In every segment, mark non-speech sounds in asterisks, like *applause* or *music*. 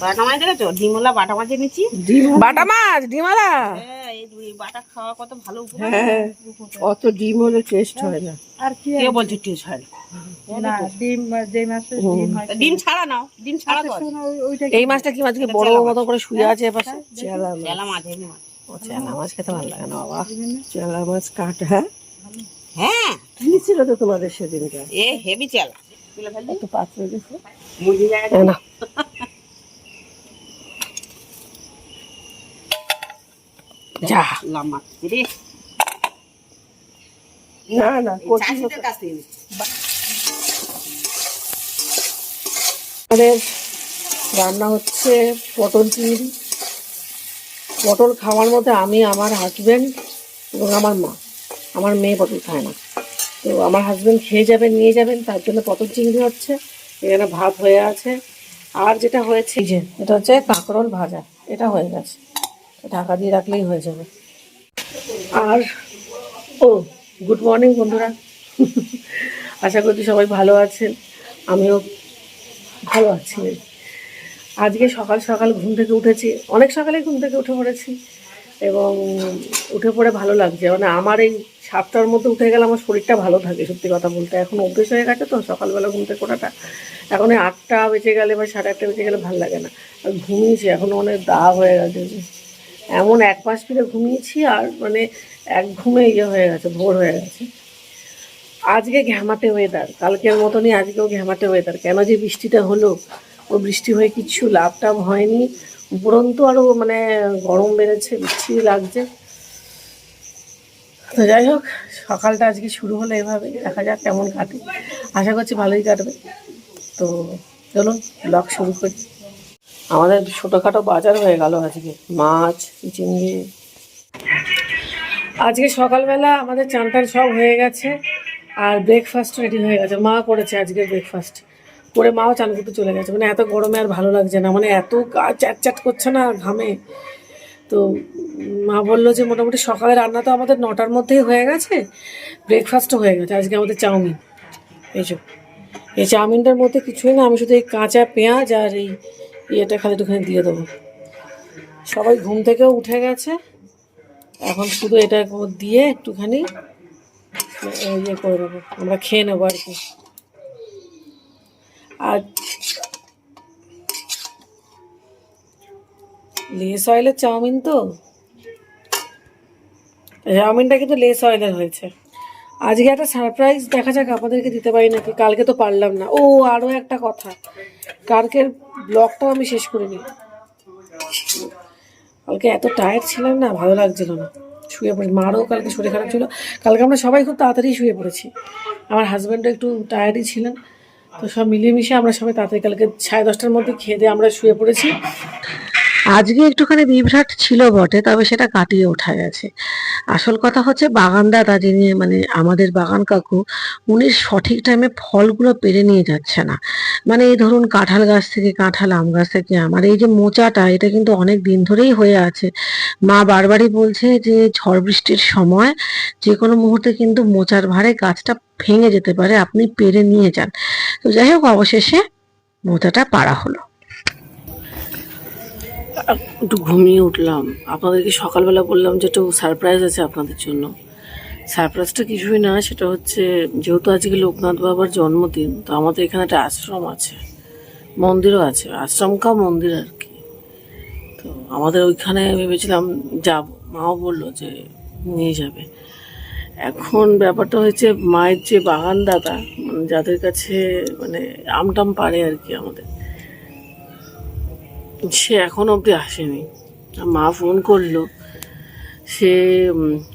বাটা মাছ দেখেছ ডিমলা বাটা মাছ এনেছি বাটা মাছ ডিমালা হ্যাঁ বাটা খাওয়া কত ভালো হ্যাঁ অত ডিম হলে টেস্ট হয় না। আর কি কে টেস্ট হয় না? ডিম হয় ছাড়া নাও ডিম ছাড়া ওইটা এই মাছটা কি মাছকে বড় মতো করে শুয়ে আছে এপাশে? চেলা মাছ। চেলা মাছ এমনি মাছ। ও চেলা মাছ খেতে ভালো লাগে না বাবা। চেলা মাছ। কাটা হ্যাঁ। হ্যাঁ কিনেছিল তো তোমাদের সেদিনকে? এ হেভি চেলা। একটু পাত্র জায়গা না। যা। লাম্বা। রে না না। আমাদের রান্না হচ্ছে পটল চিংড়ি পটল খাওয়ার মধ্যে আমি আমার হাজবেন্ড এবং আমার মা। আমার মেয়ে পটল খায় না। তো আমার হাজব্যান্ড খেয়ে যাবেন, নিয়ে যাবেন, তার জন্য পটল চিংড়ি হচ্ছে, এখানে ভাত হয়ে আছে। আর যেটা হয়েছে যে, এটা হচ্ছে কাঁকরোল ভাজা, এটা হয়ে গেছে। ঢাকা দিয়ে রাখলেই হয়ে যাবে। আর, ও গুড মর্নিং বন্ধুরা। আশা করছি সবাই ভালো আছেন, আমিও ভালো আছি। আজকে সকাল সকাল ঘুম থেকে উঠেছি, অনেক সকালে ঘুম থেকে উঠে পড়েছি। এবং উঠে পড়ে ভালো লাগছে। মানে আমার এই সাতটার মধ্যে উঠে গেলে আমার শরীরটা ভালো থাকে সত্যি কথা বলতে। এখন অভ্যেস হয়ে গেছে তো, সকালবেলা ঘুম থেকে ওঠাটা। এখন এই আটটা বেজে গেলে বা সাড়ে আটটা বেজে গেলে ভালো লাগে না। আর ঘুমিয়েছি, এখন অনেক দা হয়ে গেছে। এমন এক পাশ ফিরে ঘুমিয়েছি আর মানে এক ঘুমে ইয়ে হয়ে গেছে, ভোর হয়ে গেছে। আজকে ঘ্যামাটে ওয়েদার কালকের মতনই আজকেও ঘ্যামাটে ওয়েদার কেন যে বৃষ্টিটা হলো ও বৃষ্টি হয়ে কিচ্ছু লাভ টাভ হয়নি। উপরন্তু আরও মানে গরম বেড়েছে, বিচ্ছিরি লাগছে। তো যাই হোক, সকালটা আজকে শুরু হলো এভাবে। দেখা যাক কেমন কাটে। আশা করছি ভালোই কাটবে। তো চলুন ব্লগ শুরু করি। আমাদের ছোটোখাটো বাজার হয়ে গেল আজকে। মাছ, চিংড়ি। আজকে সকালবেলা আমাদের চান টান সব হয়ে গেছে। আর ব্রেকফাস্ট রেডি হয়ে গেছে। মা করেছে আজকে ব্রেকফাস্ট করে মাও চান করতে চলে গেছে। মানে এত গরমে আর ভালো লাগছে না। মানে এত গা চ্যাট চ্যাট করছে না ঘামে। তো মা বলল যে মোটামুটি সকালে রান্না তো আমাদের নটার মধ্যেই হয়ে গেছে। ব্রেকফাস্টও হয়ে গেছে। আজকে আমাদের চাউমিন। এইসব এই চাউমিনটার মধ্যে কিছুই না। আমি শুধু এই কাঁচা পেঁয়াজ আর এই ইয়েটা খালি একটুখানি দিয়ে দেবো। সবাই ঘুম থেকেও উঠে গেছে। এখন শুধু এটা দিয়ে একটুখানি ইয়ে করে দেবো আমরা খেয়ে নেব আর কি। আর লেস অয়েলের চাউমিন তো? চাউমিনটা কিন্তু লেস অয়েলের হয়েছে। আজকে একটা সারপ্রাইজ দেখা যাক আপনাদেরকে দিতে পারি নাকি? কালকে তো পারলাম না। ও আরও একটা কথা। কালকের ব্লগটাও আমি শেষ করিনি। কালকে এত টায়ার্ড ছিলাম না, ভালো লাগছিল না। শুয়ে পড়ে মারও কালকে শরীর খারাপ ছিল। কালকে আমরা সবাই খুব তাড়াতাড়ি শুয়ে পড়েছি। আমার হাজব্যান্ডও একটু টায়ার্ডই ছিলেন। তো সব মিলিয়ে মিশিয়ে আমরা সবাই তাড়াতাড়ি কালকে সাড়ে দশটার মধ্যে খেয়ে দিয়ে আমরা শুয়ে পড়েছি। আজকে একটুখানি বিভ্রাট ছিল বটে, তবে সেটা কাটিয়ে ওঠা গেছে। আসল কথা হচ্ছে, বাগান দাদা যিনি মানে আমাদের বাগান কাকু, উনি সঠিক টাইমে ফলগুলো পেরে নিয়ে যাচ্ছে না। মানে এই ধরুন কাঁঠাল গাছ থেকে কাঁঠাল, আম গাছ থেকে আমার এই যে মোচাটা, এটা কিন্তু অনেক দিন ধরেই হয়ে আছে। মা বারবারই বলছে যে, ঝড় বৃষ্টির সময় যে কোনো মুহূর্তে কিন্তু মোচার ভারে গাছটা ভেঙে যেতে পারে, আপনি পেরে নিয়ে যান। তো যাই হোক, অবশেষে মোচাটা পাড়া হলো। একটু ঘুমিয়ে উঠলাম। আপনাদেরকে সকালবেলা বললাম যে একটু সারপ্রাইজ আছে আপনাদের জন্য। সারপ্রাইজটা কিছুই না, সেটা হচ্ছে যেহেতু আজকে লোকনাথ বাবার জন্মদিন, তো আমাদের এখানে একটা আশ্রম আছে। মন্দিরও আছে আশ্রম কা মন্দির আর কি। তো আমাদের ওইখানে ভেবেছিলাম যাব, মাও বলল যে নিয়ে যাবে। এখন ব্যাপারটা হয়েছে, মায়ের যে বাগান দাদা যাদের কাছে মানে আমটাম পারে আর কি আমাদের। সে এখন অবধি আসেনি। মা ফোন করল। সে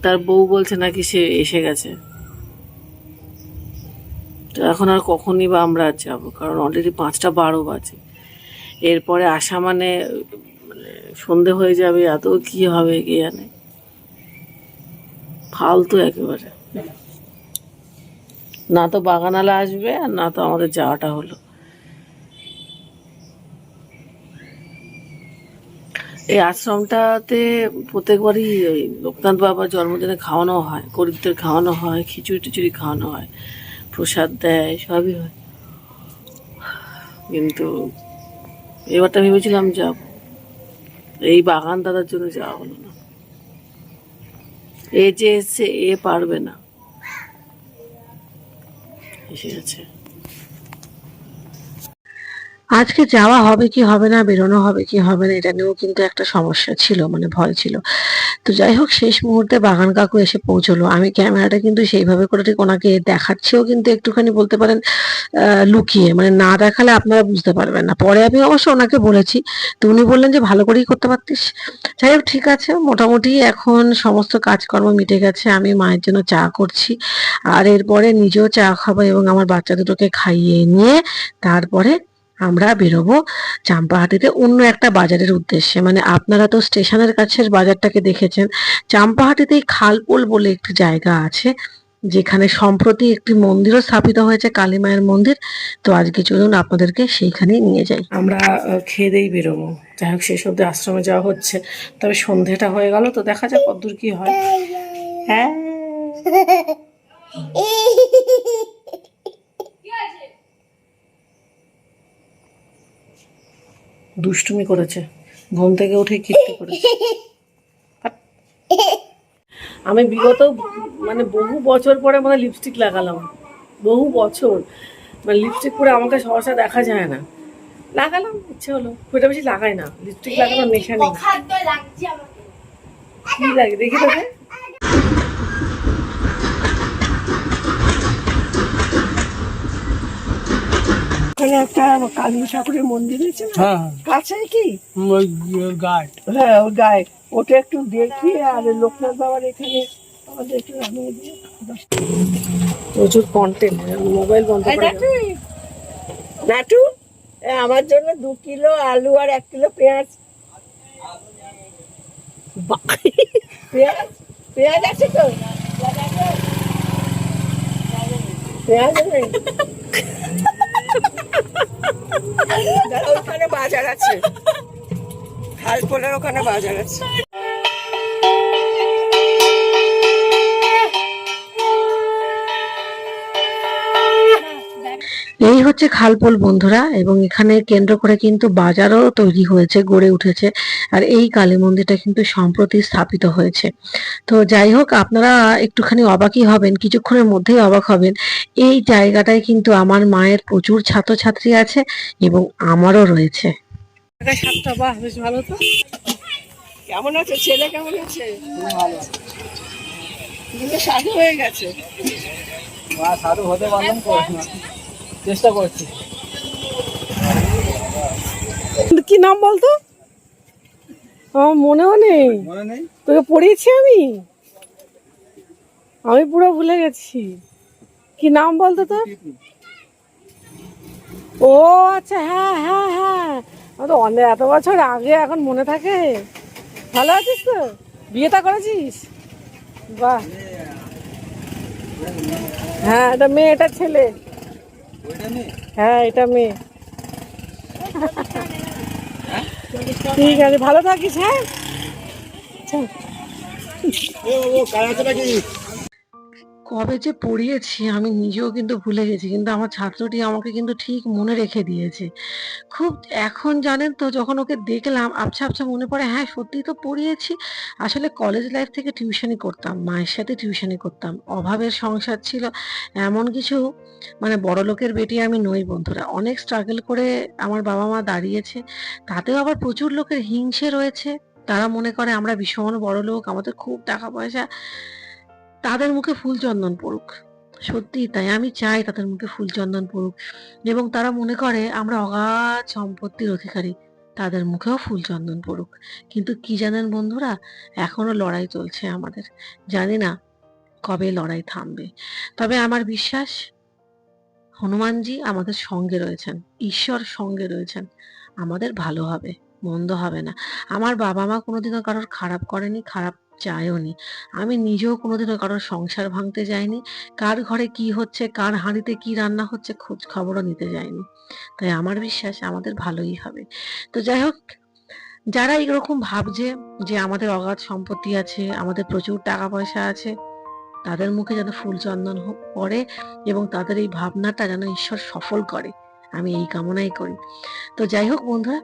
তার বউ বলছে নাকি সে এসে গেছে। তো এখন আর কখনই বা আমরা যাব, কারণ অলরেডি পাঁচটা বারো বাজে। এরপরে আসা মানে মানে সন্ধে হয়ে যাবে, এত কি হবে কে জানে। ফালতু একেবারে। না তো বাগানালা আসবে আর না তো আমাদের যাওয়াটা হলো। এই আশ্রমটাতে প্রত্যেকবারই ওই লোকনাথ বাবার জন্মদিনে খাওয়ানো হয়, গরিবদের খাওয়ানো হয়, খিচুড়ি টিচুড়ি খাওয়ানো হয়, প্রসাদ দেয়, সবই হয়। কিন্তু এবারটা ভেবেছিলাম যাব। এই বাগান দাদার জন্য যাওয়া হলো না। এ যে এসছে, এ পারবে না। এসে গেছে। আজকে যাওয়া হবে কি হবে না, বেরোনো হবে কি হবে না, এটা নিয়েও কিন্তু একটা সমস্যা ছিল মানে ভয় ছিল। তো যাই হোক, শেষ মুহূর্তে বাগান কাকু এসে পৌঁছলো। আমি ক্যামেরাটা কিন্তু সেইভাবে করে ঠিক ওনাকে দেখাচ্ছেও কিন্তু একটুখানি বলতে পারেন লুকিয়ে মানে না দেখালে আপনারা বুঝতে পারবেন না। পরে আমি অবশ্য ওনাকে বলেছি, তো উনি বললেন যে ভালো করেই করতে পারতিস। যাই হোক, ঠিক আছে, মোটামুটি এখন সমস্ত কাজকর্ম মিটে গেছে, আমি মায়ের জন্য চা করছি। আর এরপরে নিজেও চা খাব এবং আমার বাচ্চা দুটোকে খাইয়ে নিয়ে তারপরে আমরা বেরোবো চাম্পাহাটিতে অন্য একটা বাজারের উদ্দেশ্যে। মানে আপনারা তো স্টেশনের কাছের বাজারটাকে দেখেছেন। চাম্পাহাটিতেই খালপোল বলে একটি জায়গা আছে যেখানে সম্প্রতি একটি মন্দিরও স্থাপিত হয়েছে কালী মায়ের মন্দির। তো আজকে চলুন আপনাদেরকে সেইখানেই নিয়ে যাই। আমরা খেয়ে দেই বেরোবো। যাই হোক শেষ অব্দি আশ্রমে যাওয়া হচ্ছে। তবে সন্ধেটা হয়ে গেল তো দেখা যাক কতদূর কি হয়। হ্যাঁ? *laughs* দুষ্টুমি করেছে। ঘুম থেকে উঠে কীর্তি করেছে। আমি বিগত মানে বহু বছর পরে মানে লিপস্টিক লাগালাম। বহু বছর। মানে লিপস্টিক পরে আমাকে সহসা দেখা যায় না। লাগালাম ইচ্ছে হলো। খুব বেশি লাগাই না। লিপস্টিক লাগানোর নেশা নেই। কি লাগে? দেখি তোকে ওখানে একটা কালী ঠাকুরের মন্দির আছে হ্যাঁ। কাছে কি? ওই গার্ড হ্যাঁ ওই গায়ে ওটা একটু দেখি আর লোকনাথ বাবার এখানে আমাদের একটু নামিয়ে দিয়ে প্রচুর কন্টেন্ট মোবাইল বন্ধ করে নাটু। নাটু আমার জন্য দু কিলো আলু আর এক কিলো পেঁয়াজ। পেঁয়াজ পেঁয়াজ আছে তো? পেঁয়াজ নেই? ওখানে বাজার আছে। হালপোলার ওখানে বাজার আছে। এই হচ্ছে খালপোল বন্ধুরা এবং এখানে কেন্দ্র করে কিন্তু বাজারও তৈরি হয়েছে গড়ে উঠেছে আর এই কালী মন্দিরটা কিন্তু সম্প্রতি স্থাপিত হয়েছে। তো যাই হোক আপনারা একটুখানি অবাকই হবেন কিছুক্ষণের মধ্যেই অবাক হবেন। এই জায়গাটায় কিন্তু আমার মায়ের প্রচুর ছাত্রছাত্রী আছে এবং আমারও রয়েছে। ভালো তো। কেমন আছে? ছেলে কেমন আছে? সাধু হয়ে গেছে। সাধু হতে পারলাম চেষ্টা করছি। কি নাম বলতো? আমার মনেও নেই। মনে নেই? তোকে পড়িয়েছি আমি? আমি পুরো ভুলে গেছি। কি নাম বলতো তো ও আচ্ছা হ্যাঁ হ্যাঁ হ্যাঁ। তো অনেক এত বছর আগে এখন মনে থাকে। ভালো আছিস তো? বিয়েটা করেছিস? বাহ। হ্যাঁ এটা মেয়ে এটা ছেলে। হ্যাঁ এটা মেয়ে ঠিক আছে ভালো থাকিস হ্যাঁ? কবে যে পড়িয়েছি আমি নিজেও কিন্তু ভুলে গেছি, কিন্তু আমার ছাত্রটি আমাকে কিন্তু ঠিক মনে রেখে দিয়েছে। খুব এখন জানেন তো যখন ওকে দেখলাম, আবছা আবছা মনে পড়ে হ্যাঁ সত্যিই তো পড়িয়েছি। আসলে কলেজ লাইফ থেকে টিউশনি করতাম, মায়ের সাথে টিউশনি করতাম। অভাবের সংসার ছিল, এমন কিছু মানে বড় লোকের বেটি আমি নই বন্ধুরা। অনেক স্ট্রাগল করে আমার বাবা মা দাঁড়িয়েছে, তাতেও আবার প্রচুর লোকের হিংসে রয়েছে। তারা মনে করে আমরা ভীষণ বড় লোক, আমাদের খুব টাকা পয়সা। তাদের মুখে ফুল চন্দন পড়ুক। সত্যি তাই, আমি চাই তাদের মুখে ফুল চন্দন পড়ুক। এবং তারা মনে করে, আমরা অগাধ সম্পত্তির অধিকারী, তাদের মুখেও ফুল চন্দন পড়ুক। কিন্তু কি জানেন বন্ধুরা, এখনও লড়াই চলছে আমাদের। জানি না কবে লড়াই থামবে। তবে আমার বিশ্বাস, হনুমানজি আমাদের সঙ্গে রয়েছেন, ঈশ্বর সঙ্গে রয়েছেন। আমাদের ভালো হবে, মন্দ হবে না। আমার বাবা মা কোনোদিনও কারোর খারাপ করেনি, খারাপ চায়ওনি আমি নিজেও কোনোদিনও কারোর সংসার ভাঙতে যাইনি। কার ঘরে কি হচ্ছে, কার হাঁড়িতে কি রান্না হচ্ছে খোঁজ খবরও নিতে যাইনি। তাই আমার বিশ্বাস আমাদের ভালোই হবে। তো যাই হোক, যারা এরকম ভাবছে যে আমাদের অগাধ সম্পত্তি আছে, আমাদের প্রচুর টাকা পয়সা আছে, তাদের মুখে যেন ফুল চন্দন পড়ে এবং তাদের এই ভাবনাটা যেন ঈশ্বর সফল করে, আমি এই কামনাই করি। তো যাই হোক বন্ধুরা,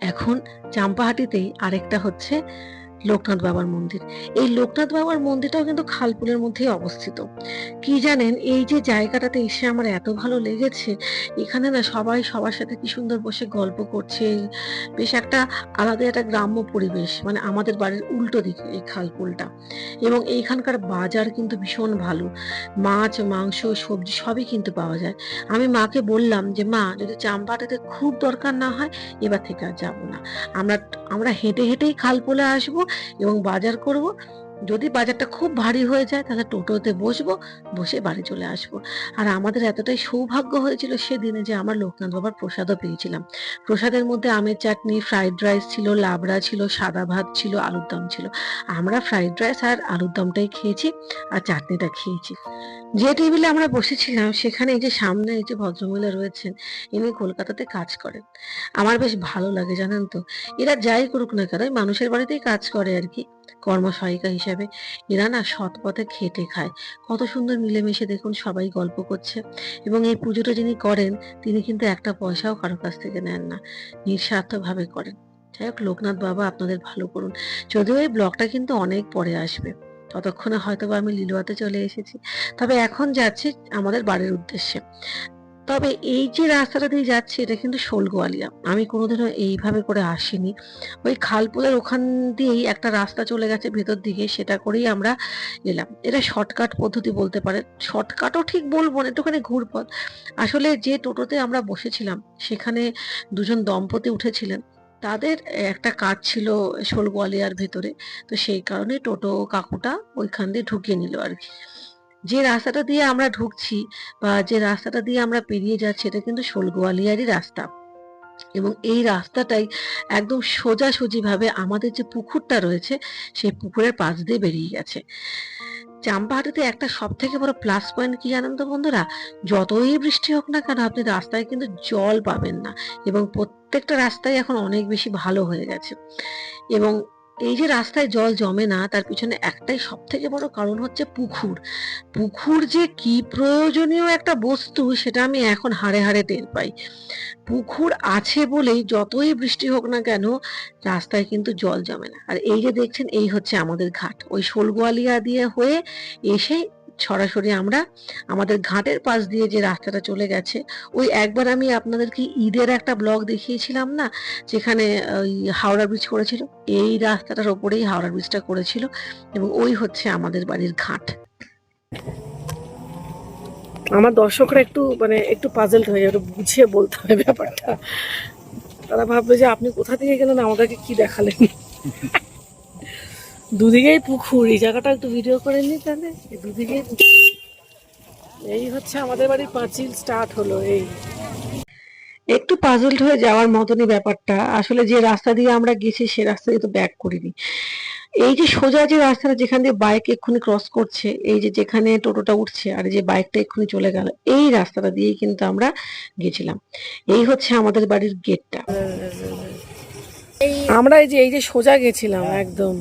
এখন চাম্পাহাটিতেই আরেকটা হচ্ছে লোকনাথ বাবার মন্দির। এই লোকনাথ বাবার মন্দিরটাও কিন্তু খালপুলের মধ্যেই অবস্থিত। কি জানেন, এই যে জায়গাটাতে এসে আমার এত ভালো লেগেছে, এখানে না সবাই সবার সাথে কি সুন্দর বসে গল্প করছে, বেশ একটা আলাদা একটা গ্রাম্য পরিবেশ মানে আমাদের বাড়ির উল্টো দিকে এই খালপুলটা। এবং এইখানকার বাজার কিন্তু ভীষণ ভালো। মাছ, মাংস, সবজি সবই কিন্তু পাওয়া যায়। আমি মাকে বললাম যে, মা, যদি চাম্পাটাতে খুব দরকার না হয়, এবার থেকে আর যাব না। আমরা আমরা হেঁটে হেঁটেই খালপুলে আসব এবং বাজার করব। যদি বাজারটা খুব ভারী হয়ে যায়, তাহলে টোটোতে বসবো, বসে বাড়ি চলে আসব। আর আমাদের এতটাই সৌভাগ্য হয়েছিল সেদিনে যে আমরা লোকনাথ বাবার প্রসাদও পেয়েছিলাম। প্রসাদের মধ্যে আমের চাটনি ফ্রাইড রাইস ছিল, লাবড়া ছিল, সাদা ভাত ছিল, আলুর দম ছিল। আমরা ফ্রাইড রাইস আর আলুর দমটাই খেয়েছি আর চাটনিটা খেয়েছি। যে টেবিলে আমরা বসেছিলাম, সেখানে এই যে সামনে এই যে ভদ্রমহিলা রয়েছেন, ইনি কলকাতাতে কাজ করেন। আমার বেশ ভালো লাগে, জানেন তো? এরা যাই করুক না কেন মানুষের বাড়িতেই কাজ করে আর কি। কর্মসহায়িকা হিসাবে। এরা না সৎ পথে খেটে খায়। কত সুন্দর মিলেমিশে দেখুন সবাই গল্প করছে। এবং এই পুজোটা যিনি করেন, তিনি কিন্তু একটা পয়সাও কারও কাছ থেকে নেন না। নিঃস্বার্থভাবে করেন। যাই হোক, লোকনাথ বাবা আপনাদের ভালো করুন। যদিও এই ব্লগটা কিন্তু অনেক পরে আসবে। ততক্ষণে হয়তো আমি লিলুয়াতে চলে এসেছি। তবে এখন যাচ্ছি আমাদের বাড়ির উদ্দেশ্যে। তবে এই যে রাস্তাটা দিয়ে যাচ্ছি, এটা কিন্তু শোলগোয়ালিয়া। আমি কোনোদিনও এইভাবে করে আসিনি। ওই খালপুলের ওখান দিয়েই একটা রাস্তা চলে গেছে ভেতর দিকে, সেটা করেই আমরা এলাম। এটা শর্টকাট পদ্ধতি বলতে পারে শর্টকাটও ঠিক বলব না, একটুখানি ঘুরপথ। আসলে যে টোটোতে আমরা বসেছিলাম, সেখানে দুজন দম্পতি উঠেছিলেন। তাদের একটা কাজ ছিল শোলগোয়ালিয়ার ভেতরে। তো সেই কারণে টোটো কাকুটা ওইখান দিয়ে ঢুকিয়ে নিল আর কি। যে রাস্তাটা দিয়ে আমরা ঢুকছি বা যে রাস্তাটা দিয়ে আমরা পেরিয়ে যাচ্ছি, এটা কিন্তু শোলগোয়ালিয়ারই রাস্তা। এবং এই রাস্তাটাই একদম সোজাসুজি ভাবে আমাদের যে পুকুরটা রয়েছে, সেই পুকুরের পাশ দিয়ে বেরিয়ে গেছে। চাম্পাহাটিতে একটা সব থেকে বড় প্লাস পয়েন্ট কি জানেন তো বন্ধুরা? যতই বৃষ্টি হোক না কেন, আপনি রাস্তায় কিন্তু জল পাবেন না। এবং প্রত্যেকটা রাস্তায় এখন অনেক বেশি ভালো হয়ে গেছে। এবং এই যে রাস্তায় জল জমে না, তার পিছনে একটাই সব থেকে বড় কারণ হচ্ছে পুকুর। পুকুর যে কি প্রয়োজনীয় একটা বস্তু, সেটা আমি এখন হাড়ে হাড়ে টের পাই। পুকুর আছে বলেই যতই বৃষ্টি হোক না কেন, রাস্তায় কিন্তু জল জমে না। আর এই যে দেখছেন, এই হচ্ছে আমাদের ঘাট। ওই শোলগোয়ালিয়া দিয়ে হয়ে এসে সরাসরি আমরা আমাদের ঘাটের পাশ দিয়ে যে রাস্তাটা চলে গেছে, ওই একবার আমি আপনাদেরকে ঈদের একটা ব্লগ দেখিয়েছিলাম না, যেখানে ওই হাওড়া ব্রিজ করেছিল? এই রাস্তাটার ওপরেই হাওড়া ব্রিজটা করেছিল এবং ওই হচ্ছে আমাদের বাড়ির ঘাট। আমার দর্শকরা একটু মানে একটু পাজেল হয়ে যাবে বুঝিয়ে বলতে হবে ব্যাপারটা। তারা ভাববে যে আপনি কোথা থেকে গেলেন, আমাদেরকে কি দেখালেন? দুদিকেই পুকুর, এই জায়গাটা একটু ভিডিও করে নি তাহলে। এই দুদিকেই এই হচ্ছে আমাদের বাড়ির পাঁচিল স্টার্ট হলো, এই। একটু পাজলড হয়ে যাওয়ার মতনই ব্যাপারটা। আসলে যে রাস্তা দিয়ে আমরা গেছি, সে রাস্তা দিয়ে তো ব্যাক করিনি। এই যে সোজা যে রাস্তাটা যেখান দিয়ে বাইক এক্ষুনি ক্রস করছে, এই যে যেখানে টোটোটা উঠছে আর যে বাইকটা এক্ষুনি চলে গেল, এই রাস্তাটা দিয়েই কিন্তু আমরা গেছিলাম। এই হচ্ছে আমাদের বাড়ির গেটটা আমরা এই যে এই যে সোজা গেছিলাম একদম।